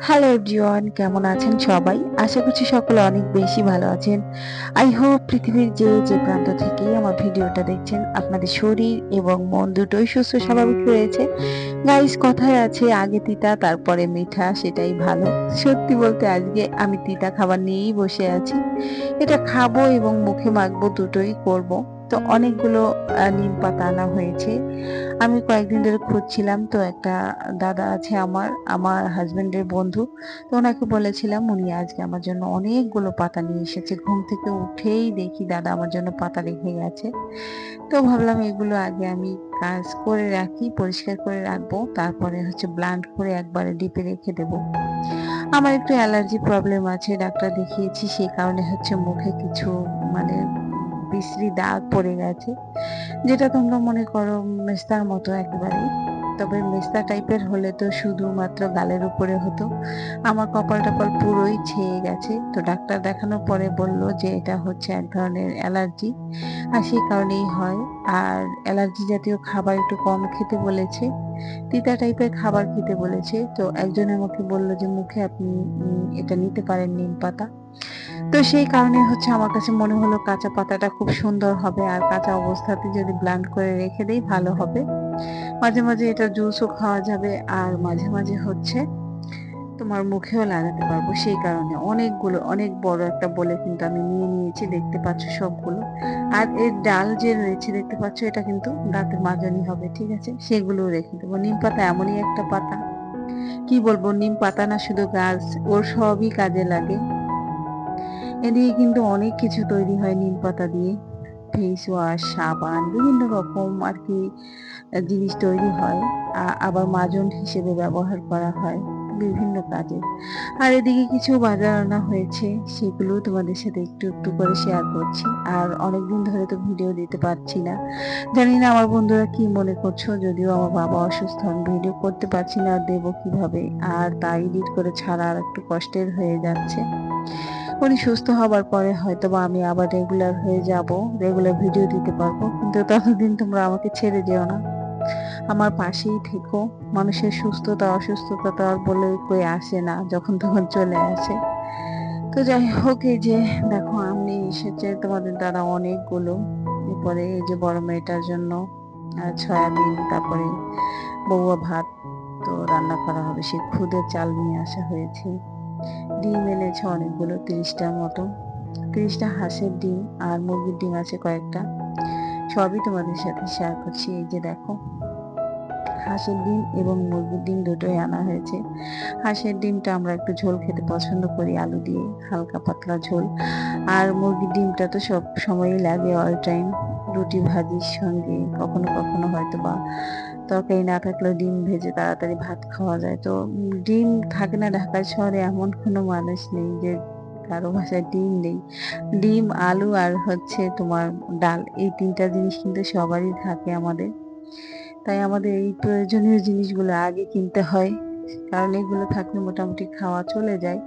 Hello everyone কেমন আছেন সবাই? আশা করছি সকলে অনেক বেশি ভালো আছেন। আই হোপ পৃথিবীর যে যে প্রান্ত থেকেই আমার ভিডিওটা দেখছেন, আপনাদের শরীর এবং মন দুটোই সুস্থ স্বাভাবিক রয়েছে। গাইস কথায় আছে, আগে তিতা, তারপরে মিঠা, সেটাই ভালো। সত্যি বলতে আজকে আমি তিতা খাবার নিয়েই বসে আছি। এটা খাব এবং মুখে মাখবো দুটোই করব। তো অনেকগুলো নিম পাতা আনা হয়েছে। আমি কয়েকদিন ধরে খুঁজছিলাম, তো একটা দাদা আছে আমার আমার হাজবেন্ডের বন্ধু। তো ওনাকে বলেছিলাম, উনি আজকে আমার জন্য অনেকগুলো পাতা নিয়ে এসেছে। ঘুম থেকে উঠেই দেখি দাদা আমার জন্য পাতা রেখে গেছে। তো ভাবলাম এগুলো আগে আমি কাজ করে রাখি, পরিষ্কার করে রাখব। তারপরে হচ্ছে ব্লান্ড করে একবারে ডিপে রেখে দেব। আমার একটু অ্যালার্জি প্রবলেম আছে, ডাক্তার দেখিয়েছি, সেই কারণে হচ্ছে মুখে কিছু মানে বিশ্রী দাগ পড়ে গেছে। যেটা তোমরা মনে করো মেস্তার মতো একেবারেই তবে মেস্তা টাইপের হলে তো শুধুমাত্র গালের উপরে হতো। আমার কপাল টপাল পুরোই ছেয়ে গেছে। তো ডাক্তার দেখানোর পরে বলল যে এটা হচ্ছে এক ধরনের অ্যালার্জি। আর সেই কারণেই হয়। আর অ্যালার্জি জাতীয় খাবার একটু কম খেতে বলেছে। তিতা টাইপের খাবার খেতে বলেছে। তো একজন আমাকে বলল যে, মুখে আপনি এটা নিতে পারেন নিম পাতা। তো সেই কারণে হচ্ছে আমার কাছে মনে হলো কাঁচা পাতাটা খুব সুন্দর হবে আর কাঁচা অবস্থাতে যদি ব্লান্ড করে রেখে দেই ভালো হবে। মাঝে মাঝে এটা জুসও খাওয়া যাবে আর মাঝে মাঝে হচ্ছে তোমার মুখেও লাগাতে পারব সেই কারণে। অনেকগুলো, অনেক বড় একটা বলে কিন্তু আমি নিয়ে নিয়েছি, দেখতে পাচ্ছ সবগুলো। আর এর ডাল যে রয়েছে দেখতে পাচ্ছ, এটা কিন্তু দাঁতের মাজনি হবে, ঠিক আছে? সেগুলো রেখে দেবো। নিম পাতা এমনই একটা পাতা। কি বলব? নিম পাতা না শুধু গাছ, ওর সবই কাজে লাগে। এদিকে কিন্তু অনেক কিছু তৈরি হয়, নিম পাতা দিয়ে, ফেস ওয়াশ, সাবান, বিভিন্ন রকম আর কি জিনিস তৈরি হয় আবার মাজন হিসেবে ব্যবহার করা হয় বিভিন্ন কাজে। আর এদিকে কিছু বাজার আনা হয়েছে, সেগুলো তোমাদের সাথে একটু একটু করে শেয়ার করছি। আর অনেকদিন ধরে তো ভিডিও দিতে পারছি না। জানি না আমার বন্ধুরা কি মনে করছ, যদিও আমার বাবা অসুস্থ, আমি ভিডিও করতে পারছি না দেবো কীভাবে। আর তা এডিট করে ছাড়া আর একটু কষ্টের হয়ে যাচ্ছে। উনি সুস্থ হবার পরে হয়তো বা আমি আবার রেগুলার হয়ে যাব রেগুলার ভিডিও দিতে পারব, কিন্তু ততদিন তোমরা আমাকে ছেড়ে যেও না। আমার পাশেই থেকো, মানুষের সুস্থতা, অসুস্থতা তো আর বলে কই আসে না যখন তখন চলে আসে। তো যাই হোক, এই যে দেখো, আমি এসেছে তোমাদের দ্বারা অনেকগুলো। এরপরে এই যে বড় মেয়েটার জন্য সয়াবিন, তারপরে বউয়া ভাত, তো রান্না করা হবে। সে খুদের চাল নিয়ে আসা হয়েছে। ডিম এনেছে অনেকগুলো, তিরিশটার মতো। তিরিশটা হাঁসের ডিম আর মুরগির ডিম আছে কয়েকটা। সবই তোমাদের সাথে শেয়ার করছি, এই যে দেখো। হাঁসের ডিম এবং মুরগির ডিম দুটোই আনা হয়েছে। হাঁসের ডিমটা আমরা একটু ঝোল খেতে পছন্দ করি, আলু দিয়ে হালকা পাতলা ঝোল। আর মুরগির ডিমটা তো সব সময়ই লাগে অল টাইম রুটি, ভাজির সঙ্গে কখনো কখনো হয়তো বা তরকারি না থাকলেও ডিম ভেজে তাড়াতাড়ি ভাত খাওয়া যায়। তো ডিম থাকে না ঢাকা শহরে এমন কোনো মানুষ নেই যে কারও ভাষায় ডিম নেই। ডিম, আলু আর হচ্ছে তোমার ডাল এই তিনটা জিনিস কিন্তু সবারই থাকে আমাদের। তাই আমাদের এই প্রয়োজনীয় জিনিসগুলো আগে কিনতে হয়, কারণ এগুলো থাকলে মোটামুটি খাওয়া চলে যায়।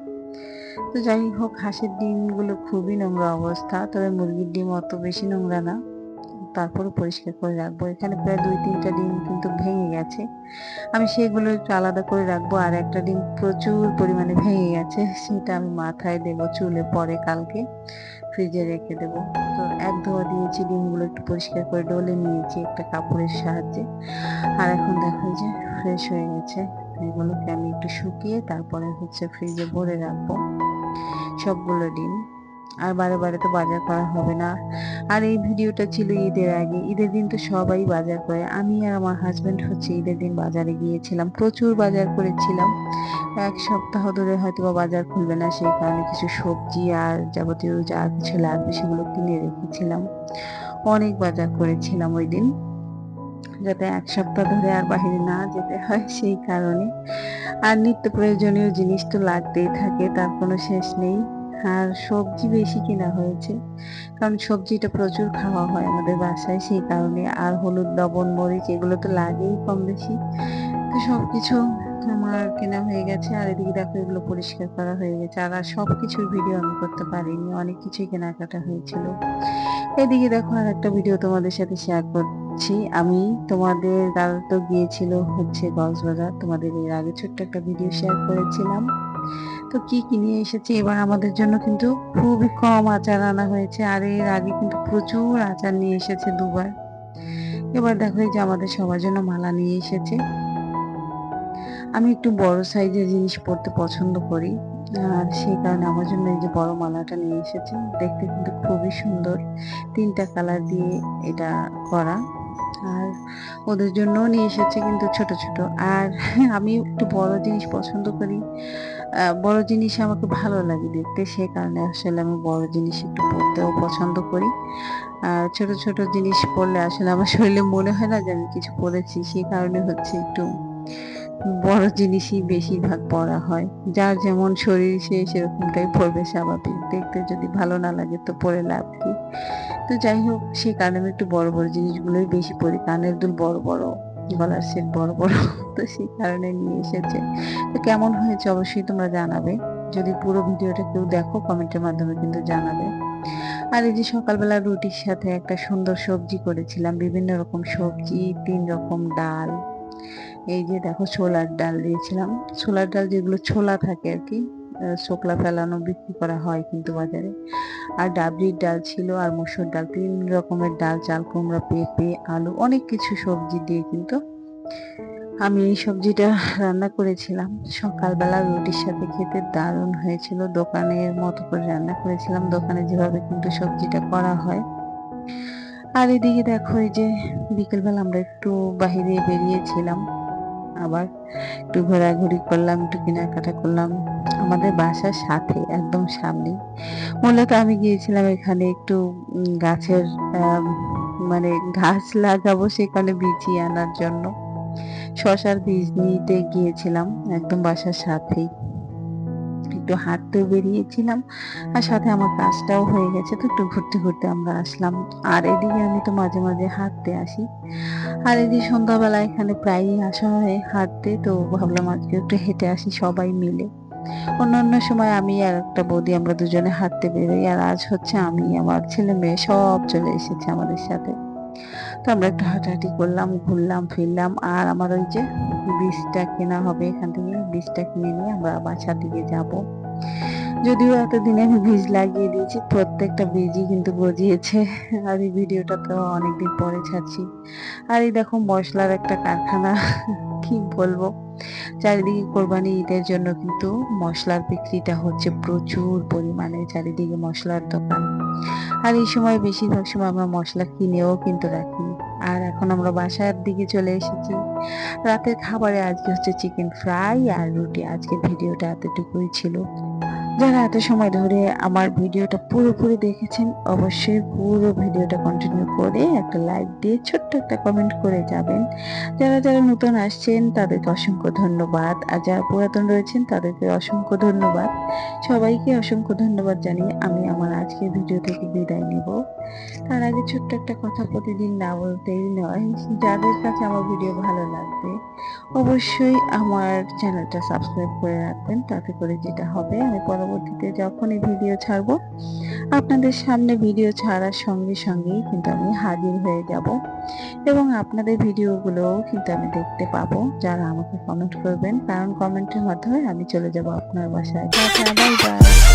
তো যাই হোক, হাঁসের ডিমগুলো খুবই নোংরা অবস্থা, তবে মুরগির ডিম অত বেশি নোংরা না। তারপরে পরিষ্কার করে রাখব। এখানে প্রায় দুই, তিনটা ডিম কিন্তু ভেঙে গেছে। আমি সেগুলো একটু আলাদা করে রাখব আর একটা ডিম প্রচুর পরিমাণে ভেঙে গেছে, সেটা আমি মাথায় দেবো চুলে পরে কালকে ফ্রিজে রেখে দেবো। তো এক ধোয়া দিয়েছি, ডিমগুলো একটু পরিষ্কার করে ডলে নিয়েছি একটা কাপড়ের সাহায্যে। আর এখন দেখো যে ফ্রেশ হয়ে গেছে। এগুলোকে আমি একটু শুকিয়ে তারপরে হচ্ছে ফ্রিজে ভরে রাখব। সবগুলো ডিম। আর বারে বারে তো বাজার করা হবে না। আর এই ভিডিওটা ছিল ঈদের আগে। ঈদের দিন তো সবাই বাজার করে। আমি আর আমার হাজব্যান্ড হচ্ছে ঈদের দিন বাজারে গিয়েছিলাম। প্রচুর বাজার করেছিলাম। এক সপ্তাহ ধরে হয়তো বা বাজার খুলবে না, সেই কারণে কিছু সবজি আর যাবতীয় যা কিছু লাগবে সেগুলো কিনে রেখেছিলাম। অনেক বাজার করেছিলাম ওই দিন। যাতে এক সপ্তাহ ধরে আর বাইরে না যেতে হয় সেই কারণে। আর নিত্য প্রয়োজনীয় জিনিস তো লাগতেই থাকে, তার কোনো শেষ নেই। আর সবজি বেশি কেনা হয়েছে। কারণ সবজিটা প্রচুর খাওয়া হয় আমাদের বাসায়, সেই কারণে আর হলুদ, লবণ, মরিচ এগুলো তো লাগেই কম বেশি তো সবকিছু আমার কেনা হয়ে গেছে আর এদিকে দেখো এগুলো পরিষ্কার করা হয়ে গেছে। আর আর সব কিছুর ভিডিও আমি করতে পারিনি, অনেক কিছুই কেনাকাটা হয়েছিল। এদিকে দেখো আর একটা ভিডিও তোমাদের সাথে শেয়ার করছি। আমি তোমাদের দাদা তো গিয়েছিল হচ্ছে কক্সবাজার, তোমাদের এর আগে ছোট্ট একটা ভিডিও শেয়ার করেছিলাম। তো কি কি নিয়ে এসেছে? এবার আমাদের জন্য কিন্তু খুবই কম আচার আনা হয়েছে আর এর আগে কিন্তু প্রচুর আচার নিয়ে এসেছে দুবার। এবার দেখো যে আমাদের সবার জন্য মালা নিয়ে এসেছে। আমি একটু বড় সাইজের জিনিস পরতে পছন্দ করি। আর সেই কারণে আমার জন্য এই যে বড় মালাটা নিয়ে এসেছে। দেখতে কিন্তু খুবই সুন্দর। তিনটা কালার দিয়ে এটা করা। আর ওদের জন্যও নিয়ে এসেছে কিন্তু ছোট ছোট। আর আমি একটু বড় জিনিস পছন্দ করি। বড় জিনিস আমাকে ভালো লাগে দেখতে সেই কারণে আসলে আমি বড় জিনিস একটু পড়তেও পছন্দ করি। আর ছোট ছোট জিনিস পড়লে আসলে আমার শরীরে মনে হয় না যে আমি কিছু পরেছি সেই কারণে হচ্ছে একটু বড় জিনিসই বেশিরভাগ পড়া হয়। যার যেমন শরীর, সে সেরকমটাই পড়বে স্বাভাবিক। দেখতে যদি ভালো না লাগে তো পড়ে লাভ কি? তো যাই হোক সেই কারণে আমি একটু বড় বড় জিনিসগুলোই বেশি পড়ি। কানের দুল বড় বড়। গলার সেট বড় বড় তো সেই কারণে নিয়ে এসেছে। তো কেমন হয়েছে অবশ্যই তোমরা জানাবে। যদি পুরো ভিডিওটা কেউ দেখো, কমেন্টের মাধ্যমে কিন্তু জানাবে। আর এই যে সকালবেলা রুটির সাথে একটা সুন্দর সবজি করেছিলাম, বিভিন্ন রকম সবজি, তিন রকম ডাল। এই যে দেখো ছোলার ডাল দিয়েছিলাম। ছোলার ডাল যেগুলো ছোলা থাকে আর কি শোকলা ফেলানো বিক্রি করা হয় কিন্তু বাজারে। আর ডাবরির ডাল ছিল আর মসুর ডাল, তিন রকমের ডাল, চাল, কুমড়া, পেঁপে, আলু, অনেক কিছু সবজি দিয়ে কিন্তু আমি এই সবজিটা রান্না করেছিলাম। সকালবেলা রুটির সাথে খেতে দারুণ হয়েছিল। দোকানের মতো করে রান্না করেছিলাম। দোকানে যেভাবে কিন্তু সবজিটা করা হয়। আর এদিকে দেখো, এই যে বিকেলবেলা আমরা একটু বাহিরে বেরিয়েছিলাম। আবার একটু ঘোরাঘুরি করলাম, একটু কেনাকাটা করলাম। আমাদের বাসার সাথে, একদম সামনে মূলত আমি গিয়েছিলাম এখানে একটু গাছের মানে ঘাস লাগাবো সেখানে বিছিয়ে আনার জন্য। শশার বীজ নিতে গিয়েছিলাম একদম বাসার সাথেই। একটু হাঁটতে বেরিয়েছিলাম আর সাথে আমার কাজটাও হয়ে গেছে, তো একটু ঘুরতে ঘুরতে আমরা আসলাম। আর এদিকে আমি তো মাঝে মাঝে হাঁটতে আসি। আর এদিকে সন্ধ্যাবেলা এখানে প্রায়ই আসা হয় হাঁটতে, তো ভাবলাম আজকে একটু হেঁটে আসি সবাই মিলে। অন্যান্য সময় আমি আর একটা বৌদি আমরা দুজনে হাঁটতে বেরোই, আর আজ হচ্ছে আমি, আমার ছেলে মেয়ে সব চলে এসেছে আমাদের সাথে। আমরা একটু হাঁটাহাঁটি করলাম, ঘুরলাম, ফিরলাম। আর আমার ওই যে বীজটা কেনা হবে এখান থেকে বীজটা কিনে নিয়ে আমরা বাসার দিকে যাব। যদিও এতদিনে আমি বীজ লাগিয়ে দিয়েছি, প্রত্যেকটা বীজই কিন্তু গজিয়েছে। আর এই ভিডিওটা তো অনেকদিন পরে ছাড়ছি। আর এই দেখো মশলার একটা কারখানা, কি বলব? চারিদিকে কোরবানি ঈদের জন্য কিন্তু মশলার বিক্রিটা হচ্ছে প্রচুর পরিমাণে চারিদিকে মশলার দোকান। আর এই সময় বেশিরভাগ সময় আমরা মশলা কিনেও কিন্তু রাখি। আর এখন আমরা বাসার দিকে চলে এসেছি। রাতের খাবারে আজকে হচ্ছে চিকেন ফ্রাই আর রুটি। আজকের ভিডিওটা এতটুকুই ছিল। যারা এত সময় ধরে আমার ভিডিওটা পুরোপুরি দেখেছেন, অবশ্যই পুরো ভিডিওটা কন্টিনিউ করে একটা লাইক দিয়ে ছোট্ট একটা কমেন্ট করে যাবেন। যারা যারা নতুন আসছেন, তাদেরকে অসংখ্য ধন্যবাদ। আর যারা পুরাতন রয়েছেন, তাদেরকে অসংখ্য ধন্যবাদ। সবাইকে অসংখ্য ধন্যবাদ জানিয়ে আমি আমার আজকের ভিডিও থেকে বিদায় নেব। তার আগে ছোট্ট একটা কথা প্রতিদিন না বলতেই নয়, যাদের কাছে আমার ভিডিও ভালো লাগবে, অবশ্যই আমার চ্যানেলটা সাবস্ক্রাইব করে রাখবেন। তাতে করে যেটা হবে, আমি পরবর্তীতে যখনই ভিডিও ছাড়বো, আপনাদের সামনে ভিডিও ছাড়ার সঙ্গে সঙ্গেই কিন্তু আমি হাজির হয়ে যাব এবং আপনাদের ভিডিওগুলোও কিন্তু আমি দেখতে পাবো, যারা আমাকে কমেন্ট করবেন। কারণ কমেন্টের মাধ্যমে আমি চলে যাব আপনার বাসায়। Bye bye